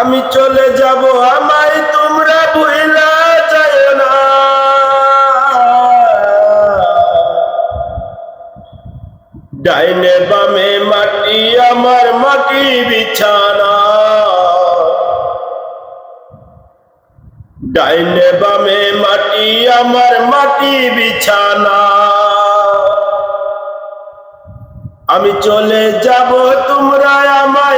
আমি চলে যাব, আমায় তোমরা ভুলা যায় না। ডাইনে বামে মাটি, আমার মাটি বিছানা। ডাইনে বামে মাটি, আমার মাটি বিছানা। আমি চলে যাব, তোমরা আমায়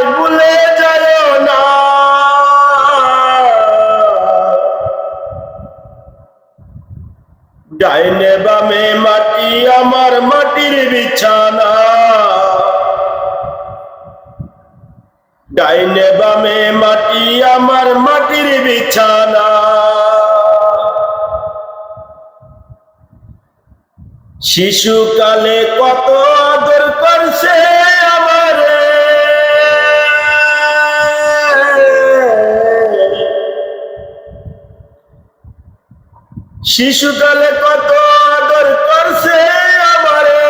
ডাইনে বামে মাটি আমার মাটির বিছানা। ডাইনে বামে মাটি আমার মাটির বিছানা। শিশুকালে কত শিশুকালে কত আদর করছে আমারে।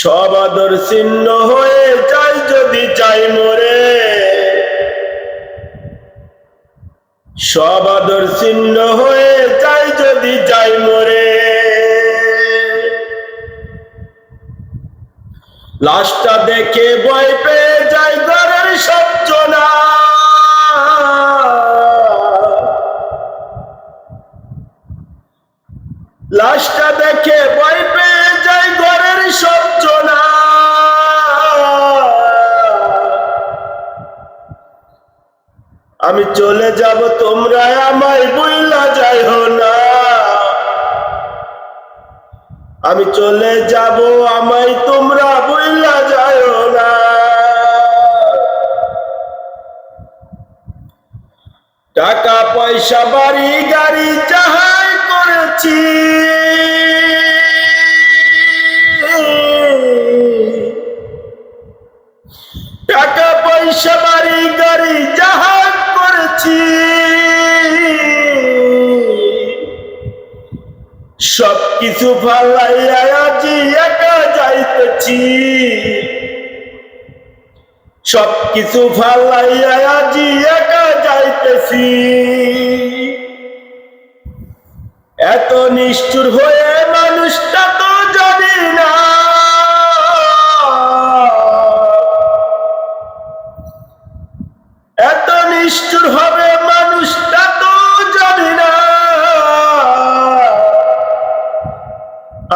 সব আদর চিহ্ন হয়ে যায় যদি চাই মরে। সব আদর চিহ্ন হয়ে যায় যদি যাই মরে। লাশটা দেখে ভয় পেয়ে আমি চলে যাব তোমরা আমায় বুইলা যাইও না। আমি চলে যাব, আমায় তোমরা বুইলা যাইও না। টাকা পয়সা বাড়ি গাড়ি যাহাই কিছু ফালাইয়া একা যাইতেছি। সব কিছু ফালাইয়া একা যাইতেছি। এত নিষ্ঠুর হয়ে মানুষটা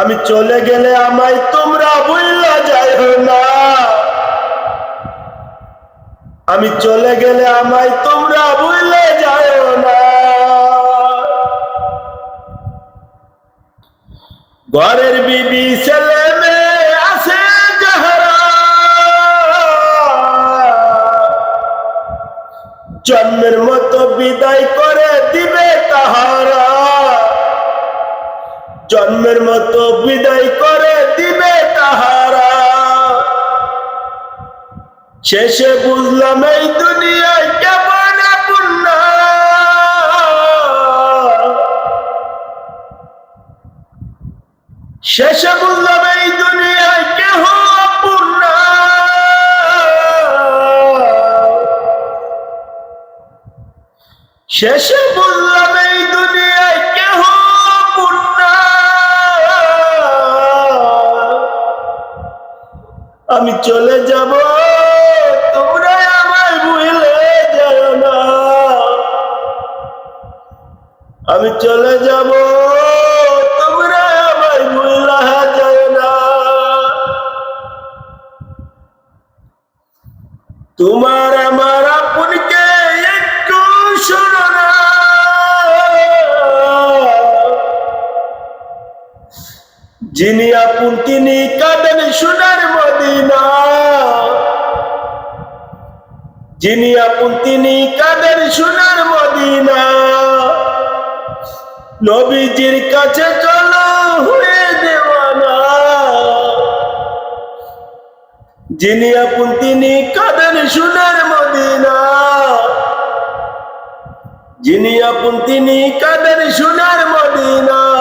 আমি চলে গেলে আমায় তোমরা ভুললা যাইও না। আমি চলে গেলে আমায় তোমরা ভুলে যাইও না। ঘরের বিবি ছেলে মেয়ে আছে যাহারা। জন্মের মতো বিদায় করে দিবে তাহারা। জন্মের মতো বিদায় করে দিবে তাহারা। শেষে বুঝলাম এই দুনিয়ায় কেমন পূর্ণ শেষে বুঝলাম এই দুনিয়ায় কেহ পূর্ণ শেষে বুঝলাম এই দুনিয়ায় কেহ আমি চলে যাব, তোমরা আমায় ভুলে যাও না। আমি চলে যাব, তোমরা আমায় ভুলা যাও না। তোমার আমার আপনকে একটু শোনো যিনি আপন তিনি কাঁদেন সোনার মদিনা যিনি আপন, তিনি কাঁদেন সোনার মদিনা? নবীজির কাছে চলো হয়ে দেওয়ানা। যিনি আপন, তিনি কাঁদেন সোনার মদিনা? যিনি আপন, তিনি কাঁদেন সোনার মদিনা?